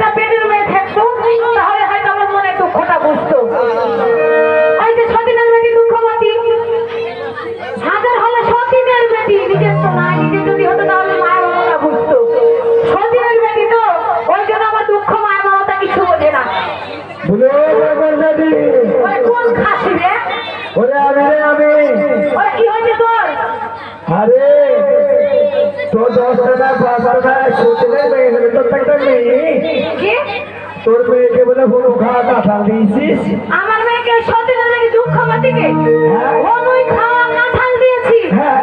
nuestra তোর মেয়েকে বলে ফোন খাওয়া কাঁথা দিয়েছিস আমার মেয়েকে সতীনের নাকি দুঃখ মাতিকে? হ্যাঁ। অনুই খাওয়া কাঁথাল দিয়েছি। হ্যাঁ।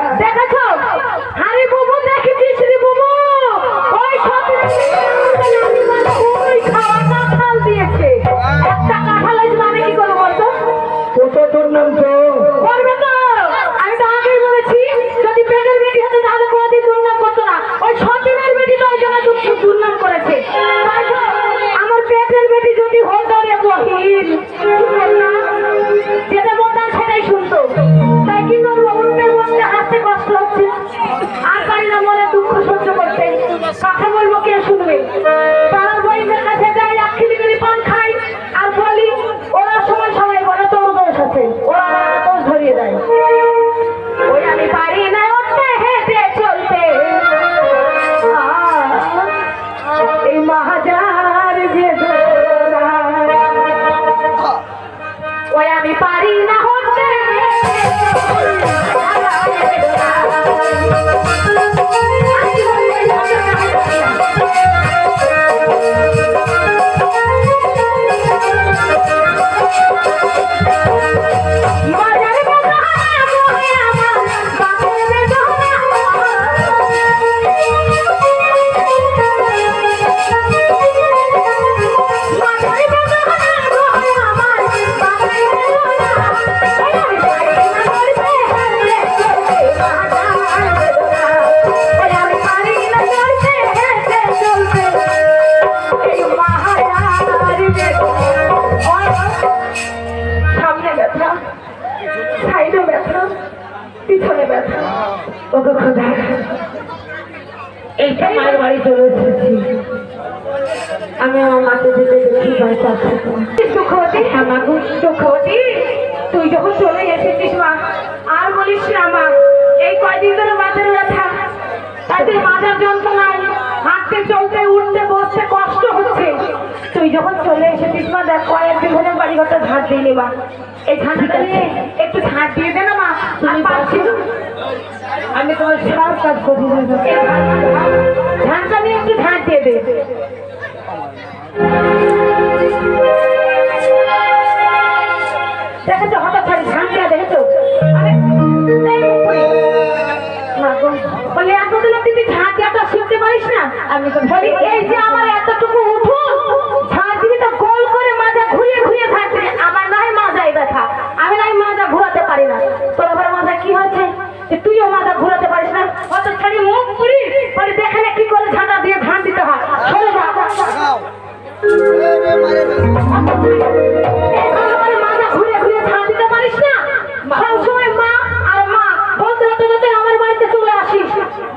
ওকে খোদা। এইটা মায়ের বাড়ি চলে আমি আমার মাকে যেতে দেখি সুখবতী তুই যখন চলে এসেছিস মা আর বলিস না মা এই কয়দিন ধরে মাথার ব্যথা। তাতে মাথার যন্ত্রণায় হাঁটতে চলতে উঠতে বসতে কষ্ট হচ্ছে। তুই যখন চলে এসেছিস মা দেখ কয়েকদিন ধরে বাড়িঘরটা ঝাঁট দিয়ে মা। এই ঝাঁটটা একটু ঝাঁট দিয়ে দে না মা। আমি পাচ্ছি আমি তোমার সব কাজ করি ধানটা নিয়ে একটু ধান দিয়ে দে। হঠাৎ খালি বলে দেওয়াটা পারিস না। আমি তো বলি, এই যে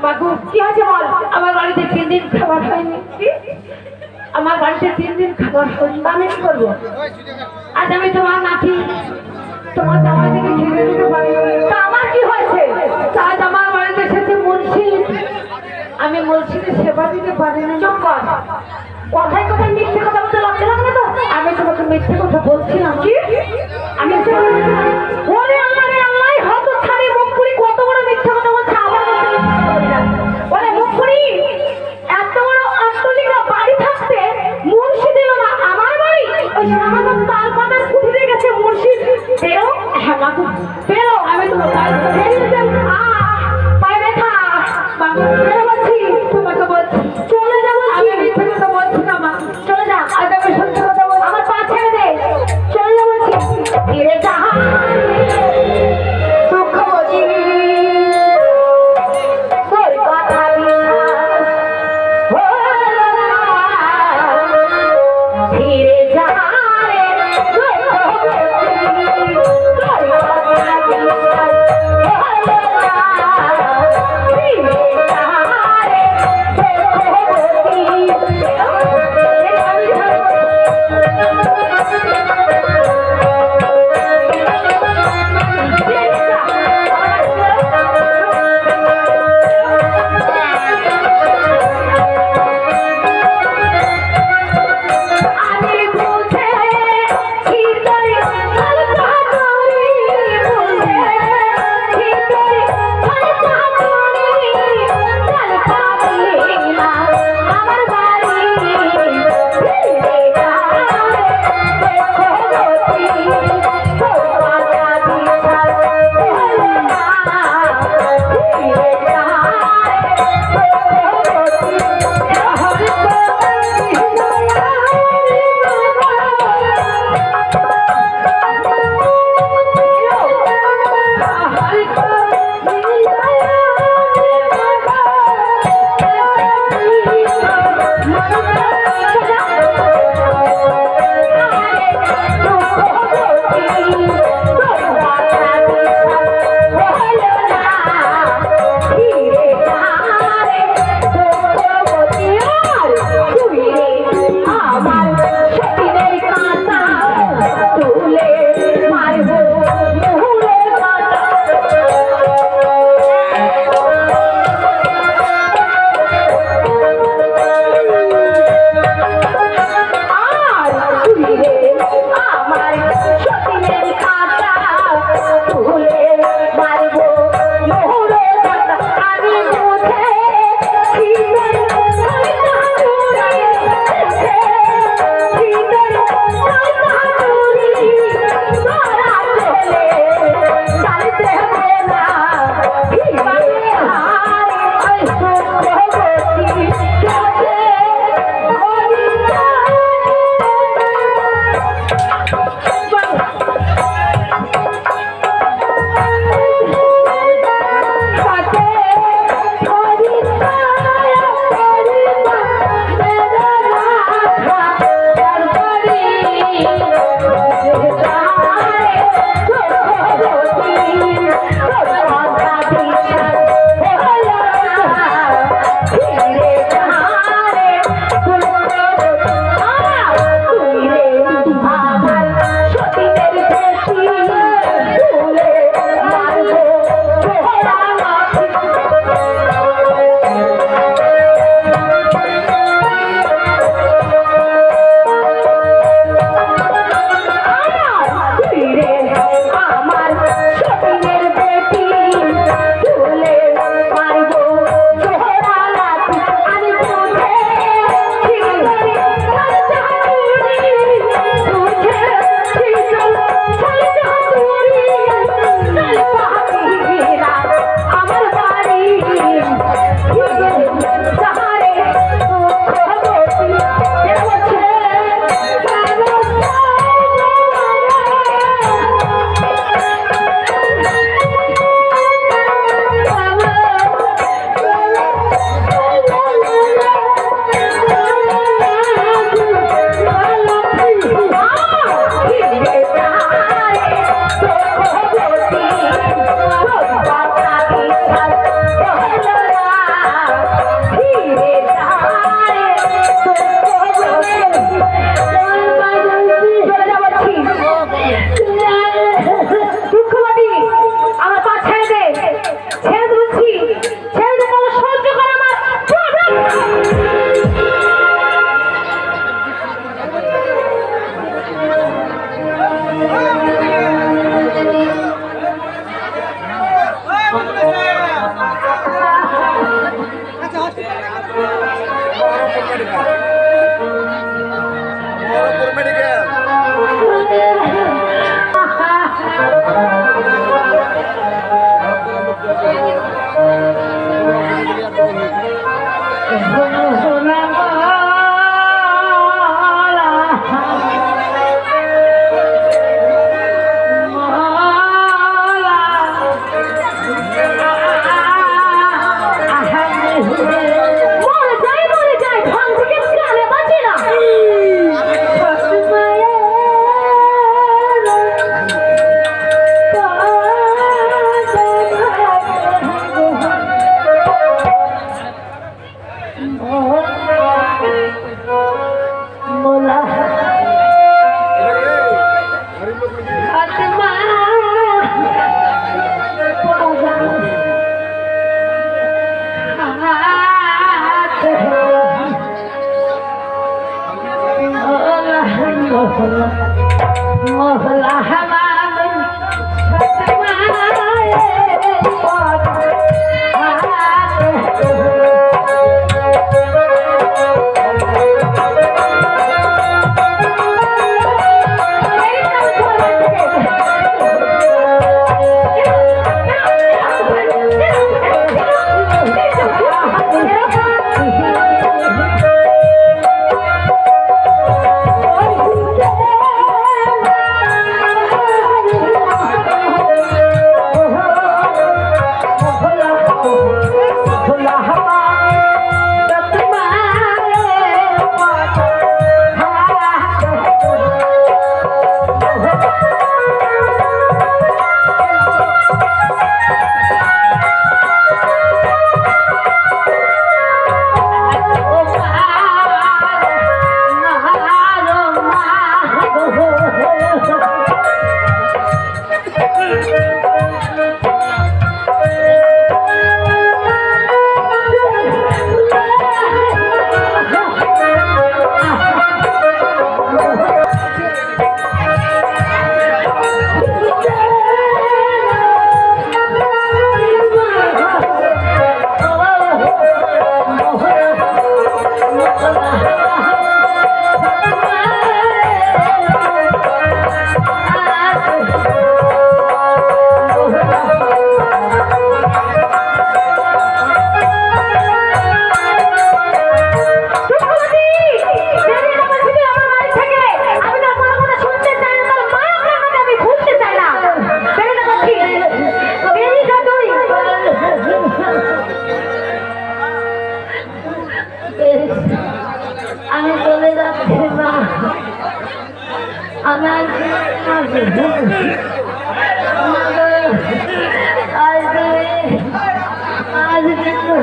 বাবু, কি আছে বল? আমার বাড়িতে তিন দিন খাবার হয়নি। আমার বাড়িতে তিন দিন খাবার হয়নি। আমি কি করব? আজ আমি তোমার নাকি তোমার জামাই থেকে ঘিরে দিতে পারি আমার কি হয়েছে? আজ আমার বাড়িতে এসেছে মুন্সিদ আমি মুন্সিদের সেবা দিতে পারিনি চুপ কর। কথায় কথায় মিথ্যে কথা বলতে লজ্জা না তো? আমি তোমাকে মিথ্যে কথা বলছিলাম। কি? আমি